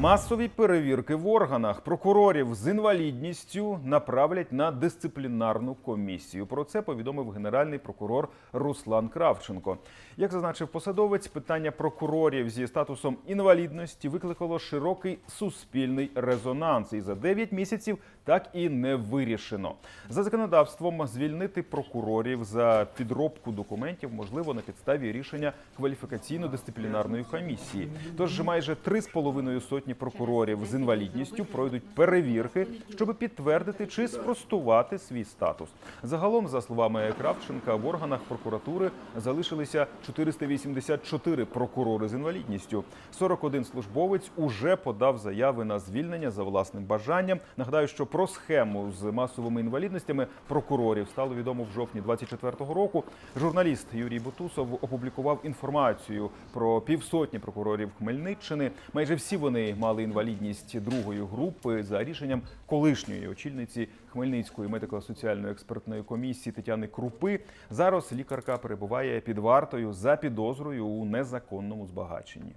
Масові перевірки в органах прокурорів з інвалідністю направлять на дисциплінарну комісію. Про це повідомив генеральний прокурор Руслан Кравченко. Як зазначив посадовець, питання прокурорів зі статусом інвалідності викликало широкий суспільний резонанс, і за 9 місяців так і не вирішено. За законодавством звільнити прокурорів за підробку документів можливо на підставі рішення кваліфікаційно-дисциплінарної комісії. Тож майже 3,5 сотні прокурорів з інвалідністю пройдуть перевірки, щоб підтвердити чи спростувати свій статус. Загалом, за словами Кравченка, в органах прокуратури залишилися 484 прокурори з інвалідністю. 41 службовець уже подав заяви на звільнення за власним бажанням. Нагадаю, що про схему з масовими інвалідностями прокурорів стало відомо в жовтні 24-го року. Журналіст Юрій Бутусов опублікував інформацію про півсотні прокурорів Хмельниччини. Майже всі вони мали інвалідність другої групи за рішенням колишньої очільниці Хмельницької медико-соціальної експертної комісії Тетяни Крупи. Зараз лікарка перебуває під вартою за підозрою у незаконному збагаченні.